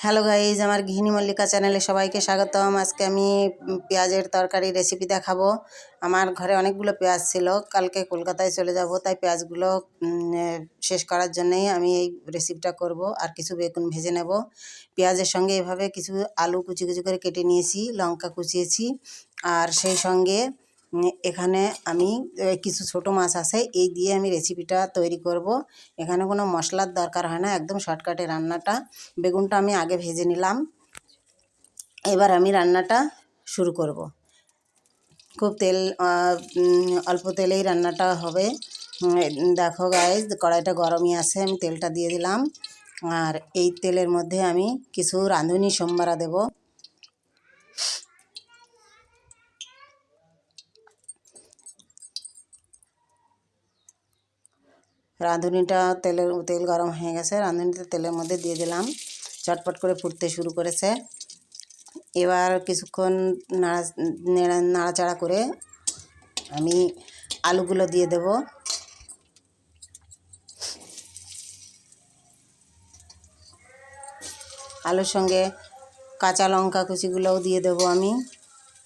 Hello guys আমার গৃহিণী মল্লিকা চ্যানেলে সবাইকে স্বাগতম। আজকে আমি পেঁয়াজের তরকারি রেসিপি দেখাবো। আমার ঘরে অনেকগুলো পেঁয়াজ ছিল, কালকে কলকাতায় চলে যাব, তাই পেঁয়াজগুলো শেষ করার জন্যেই আমি এই রেসিপিটা করব আর কিছু বেগুন ভেজে নেব। পেঁয়াজের সঙ্গে এভাবে কিছু আলু কুচি কুচি করে কেটে নিয়েছি, লঙ্কা কুচিয়েছি, আর সেই সঙ্গে এখানে আমি কিছু ছোট মাছ আছে, এই দিয়ে আমি রেসিপিটা তৈরি করব। এখানে কোনো মশলার দরকার হয় না, একদম শর্টকাটে রান্নাটা। বেগুনটা আমি আগে ভেজে নিলাম। এবার আমি রান্নাটা শুরু করব। খুব তেল অল্প তেলেই রান্নাটা হবে। দেখো গায়ে কড়াইটা গরমই আছে, আমি তেলটা দিয়ে দিলাম। আর এই তেলের মধ্যে আমি কিছু রাঁধুনি সোমবারা দেব। রাঁধুনিটা তেলের, তেল গরম হয়ে গেছে। রাঁধুনিটা তেলের মধ্যে দিয়ে দিলাম। চটপট করে ফুটতে শুরু করেছে। এবার কিছুক্ষণ নাড়া, নেড়া- নাড়াচাড়া করে আমি আলুগুলো দিয়ে দেব। আলুর সঙ্গে কাঁচা লঙ্কা কুচিগুলোও দিয়ে দেব আমি।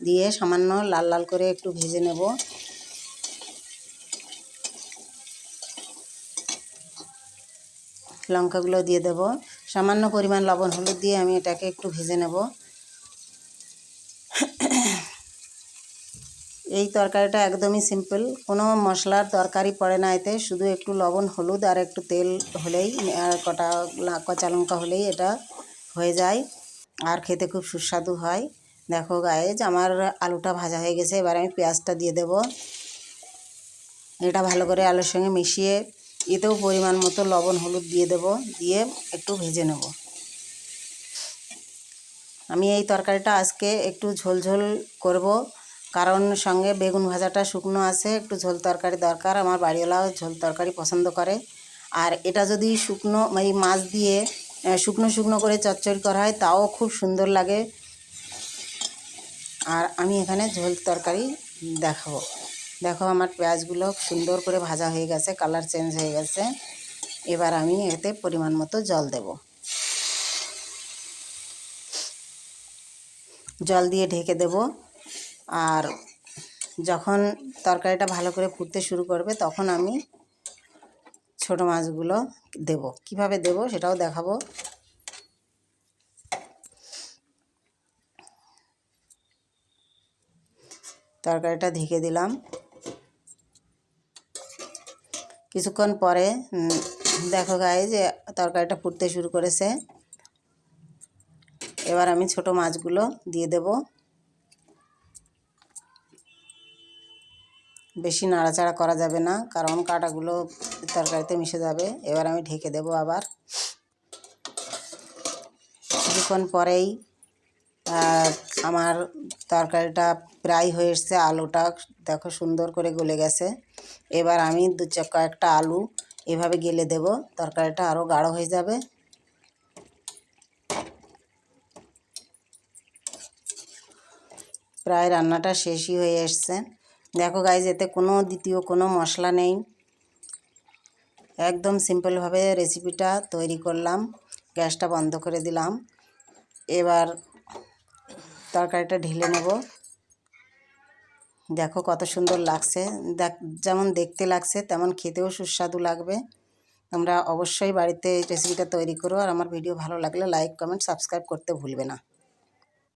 দিয়ে সামান্য লাল লাল করে একটু ভেজে নেব। লঙ্কাগুলো দিয়ে দেব। সামান্য পরিমাণ লবণ হলুদ দিয়ে আমি এটাকে একটু ভেজে নেব। এই তরকারিটা একদমই সিম্পল, কোনো মশলার তরকারি পড়ে না এতে, শুধু একটু লবণ, হলুদ আর একটু তেল হলেই, আর কটা কাঁচা লঙ্কা হলেই এটা হয়ে যায়। আর খেতে খুব সুস্বাদু হয়। দেখো গায়েজ আমার আলুটা ভাজা হয়ে গেছে, এবার আমি পেঁয়াজটা দিয়ে দেব। এটা ভালো করে আলুর সঙ্গে মিশিয়ে এতেও পরিমাণ মতো লবণ, হলুদ দিয়ে দেব, দিয়ে একটু ভেজে নেব। আমি এই তরকারিটা আজকে একটু ঝোল ঝোল করব, কারণ সঙ্গে বেগুন ভাজাটা শুকনো আছে, একটু ঝোল তরকারি দরকার, আমার বাড়িওয়ালাও ঝোল তরকারি পছন্দ করে। আর এটা যদি শুকনো, এই মাছ দিয়ে শুকনো শুকনো করে চচ্চড়ি করা হয়, তাও খুব সুন্দর লাগে। আর আমি এখানে ঝোল তরকারি দেখাবো। দেখো আমার পেঁয়াজগুলো সুন্দর করে ভাজা হয়ে গেছে কালার চেঞ্জ হয়ে গেছে। এবার আমি এতে পরিমাণ মতো জল দেব। জল দিয়ে ঢেকে দেব। আর যখন তরকারিটা ভালো করে ফুটতে শুরু করবে, তখন আমি ছোট মাছগুলো দেব। কীভাবে দেব সেটাও দেখাবো। তরকারিটা ঢেকে দিলাম। কিছুক্ষণ পরে দেখো গায়ে যে তরকারিটা ফুটতে শুরু করেছে। এবার আমি ছোট মাছগুলো দিয়ে দেব। বেশি নাড়াচাড়া করা যাবে না, কারণ কাঁটাগুলো তরকারিতে মিশে যাবে। এবার আমি ঢেকে দেব আবার। কিছুক্ষণ পরেই আমার তরকারিটা প্রায় হয়ে এসছে। আলুটা দেখো সুন্দর করে গলে গেছে। এবার আমি দু কয়েকটা আলু এভাবে গেলে দেব। তরকারিটা আরও গাঢ় হয়ে যাবে। প্রায় রান্নাটা শেষই হয়ে এসছে। দেখো গাইজ এতে কোনো দ্বিতীয় কোনো মশলা নেই। একদম সিম্পলভাবে রেসিপিটা তৈরি করলাম। গ্যাসটা বন্ধ করে দিলাম। এবার তরকারিটা ঢেলে নেব। দেখো কত সুন্দর লাগছে। দেখ, যেমন দেখতে লাগছে, তেমন খেতেও সুস্বাদু লাগবে। তোমরা অবশ্যই বাড়িতে এই রেসিপিটা তৈরি করো। আর আমার ভিডিও ভালো লাগলে লাইক কমেন্ট সাবস্ক্রাইব করতে ভুলবে না।